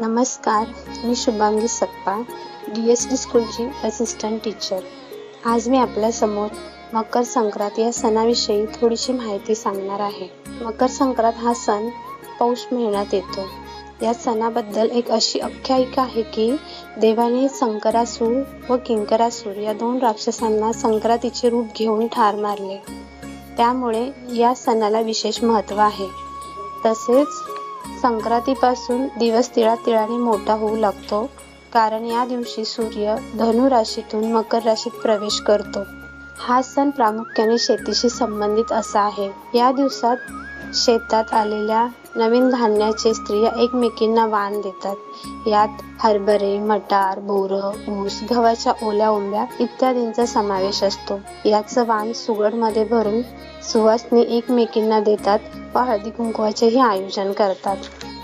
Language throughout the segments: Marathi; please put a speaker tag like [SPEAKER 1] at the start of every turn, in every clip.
[SPEAKER 1] नमस्कार मी Shubhangi Sakpal D S D स्कूलची assistant teacher आज मी आपल्यासमोर मकर संक्रांत या सणाविषयी थोडीशी माहिती सांगणार आहे. मकर संक्रांत हा सण पौष महिन्यात येतो. या सणाबद्दल एक अशी आख्यायिका आहे की देवाने संकरासूर व किंकरासूर या दोन राक्षसांना संक्रांतीचे रूप घेऊन ठार मारले. त्यामुळे या सणाला विशेष महत्त्व आहे. तसेच संक्रांतीपासून दिवस तिळा तिळाने मोठा होऊ लागतो कारण या दिवशी सूर्य धनु राशीतून मकर राशीत प्रवेश करतो. हा सण प्रामुख्याने शेतीशी संबंधित असा आहे. या दिवसात शेतात आलेल्या नवीन धान्याचे स्त्रिया एकमेकींना वाण देतात. यात हरभरे मटार बोरं ऊस गव्हाच्या ओल्या ओंब्या इत्यादींचा समावेश असतो. याचं वाण सुगडमध्ये भरून सुवासनी एकमेकींना देतात व हळदी कुंकवाचेही आयोजन करतात.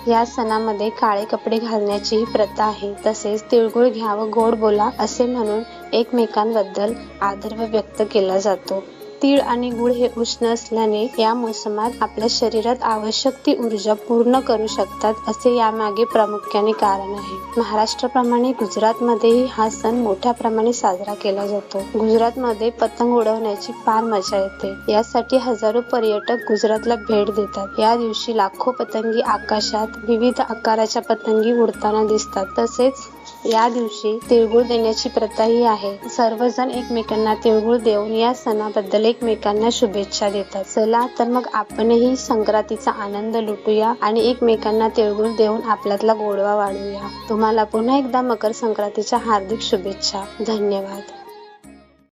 [SPEAKER 1] या सणामध्ये काळे कपडे घालण्याचीही प्रथा आहे. तसेच तिळगुळ घ्या व गोड बोला असे म्हणून एकमेकांबद्दल आदर व व्यक्त केला जातो. तीळ आणि गुळ हे उष्ण असल्याने या मोसमात आपल्या शरीरात आवश्यक ती ऊर्जा पूर्ण करू शकतात असे यामागे प्रामुख्याने कारण आहे. महाराष्ट्राप्रमाणे गुजरातमध्येही हा सण मोठ्या प्रमाणे साजरा केला जातो. गुजरातमध्ये पतंग उडवण्याची फार मजा येते. यासाठी हजारो पर्यटक गुजरातला भेट देतात. या दिवशी लाखो पतंगी आकाशात विविध आकाराच्या पतंगी उडताना दिसतात. तसेच या दिवशी तिळगुळ देण्याची प्रथाही आहे. सर्वजण एकमेकांना तिळगुळ देऊन या सणाबद्दल एकमेकांना शुभेच्छा देतात. चला तर मग आपणही संक्रांतीचा आनंद लुटूया आणि एकमेकांना तिळगुळ देऊन आपल्यातला गोडवा वाढवूया. तुम्हाला पुन्हा एकदा मकर संक्रांतीच्या हार्दिक शुभेच्छा. धन्यवाद.